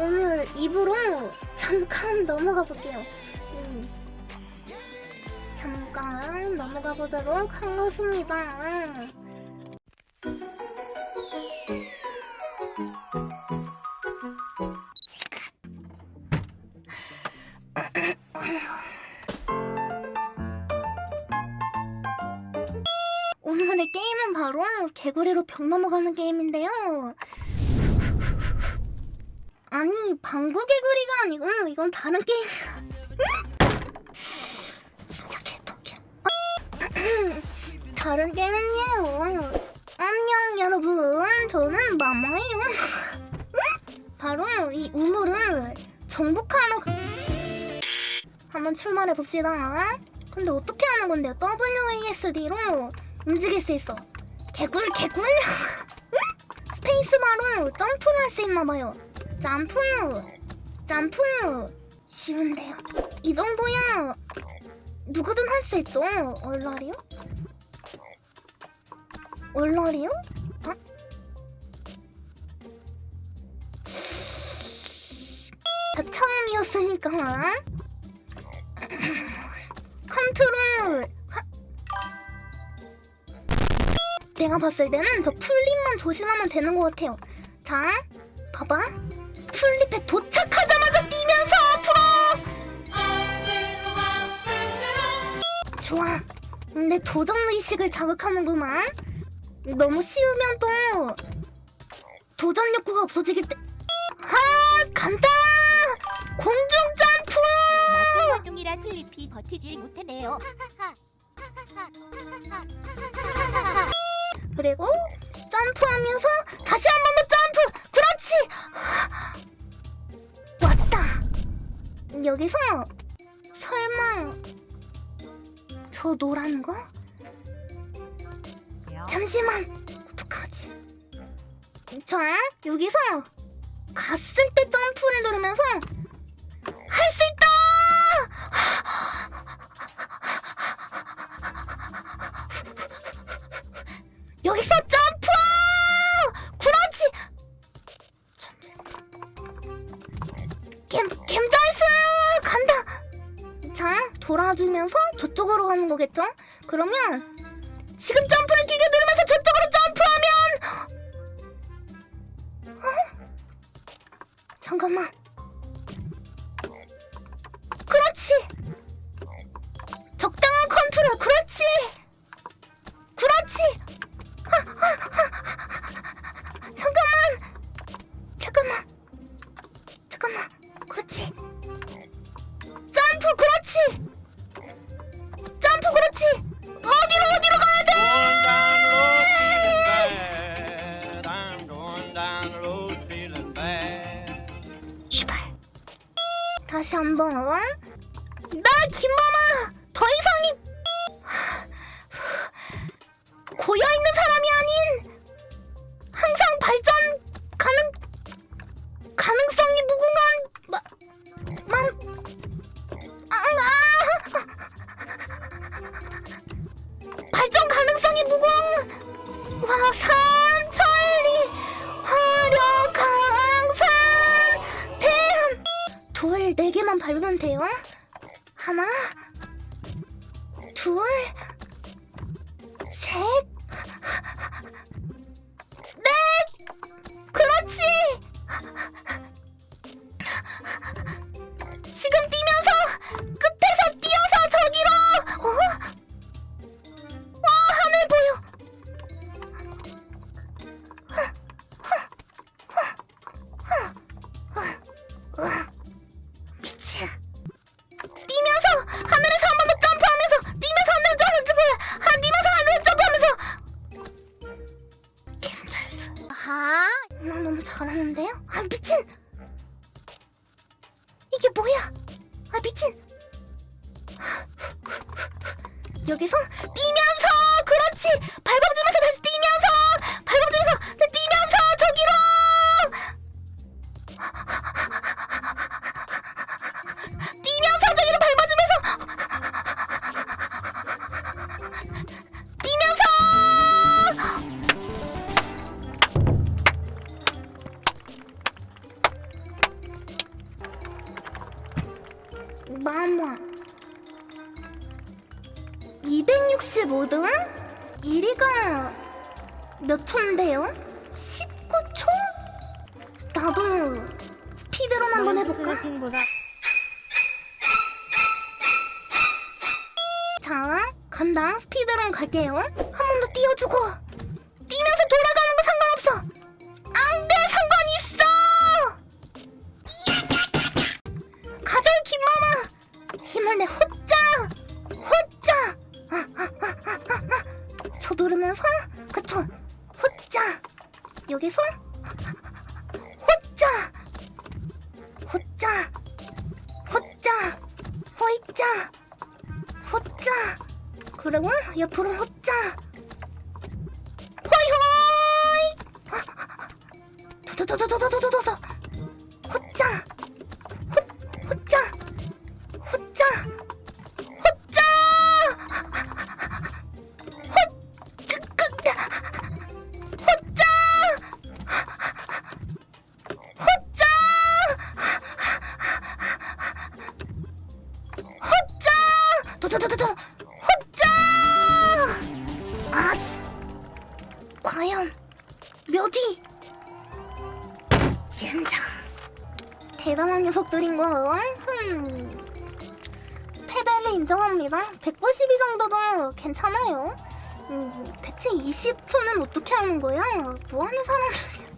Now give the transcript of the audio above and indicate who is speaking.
Speaker 1: 오늘 입으로 잠깐 넘어가 볼게요. 음. 잠깐 넘어가 보도록 하겠습니다. 오늘의 게임은 바로 개구리로 벽 넘어가는 게임인데요. 아니 방구 개구리가 아니고 이건 다른 게임이야. 진짜 개떡이야. 다른 게임이에요. 안녕 여러분, 저는 마마예요. 바로 이 우물을 정복하러 가- 한번 출발해 봅시다. 근데 어떻게 하는 건데요? WASD로 움직일 수 있어. 개굴 개굴. 스페이스바로 점프를 할 수 있나 봐요. 점프, 점프. 쉬운데요. 이 정도야 누구든 할 수 있죠. 얼라리요? 얼라리요? 어? 다 처음이었으니까 컨트롤 하- 내가 봤을 때는 저 풀립만 조심하면 되는 것 같아요. 자, 봐봐. 풀립에 도착하자마자 뛰면서 앞으로! 좋아. 근데 도전 의식을 자극하는구만. 너무 쉬우면 또 도전 욕구가 없어지기 때. 아, 간다! 공중 점프!
Speaker 2: 나쁜 활동이라 플리피 버티질 못하네요.
Speaker 1: 그리고 점프하면서 여기서 설마 저 노란 거? 잠시만! 어떡하지? 자, 여기서 갔을 때 점프를 누르면서 할 수 있다! 여기서 점 거겠죠? 그러면 지금 점프를 길게 누르면서 저쪽으로 점프하면 어? 잠깐만 그렇지! 적당한 컨트롤 그렇지! 그렇지! 한번 나 김마마! 더 이상이 사람이 밟으면 돼요 하나 둘 셋, 넷! 그렇지! 지금 뛰면 잘하는데요? 아 미친! 이게 뭐야? 아 미친! 여기서 뛰면서! 그렇지! 밟아 마마 265등? 1위가 몇 초인데요? 19초? 나도 스피드런 한번 해볼까? 자, 간다. 스피드런 갈게요. 한 번더 띄워주고. 뛰면서 돌아가는 거 상관없어. 호짜! 호짜! 호짜! 호이짜! 호짜 그리고 옆으로 호짜 호이호이 도도도도도도도도도 몇위 젠장. 대단한 녀석들인 걸. 흠. 패배를 인정합니다. 192 정도도 괜찮아요. 음, 대체 20초는 어떻게 하는 거야? 뭐 하는 사람들이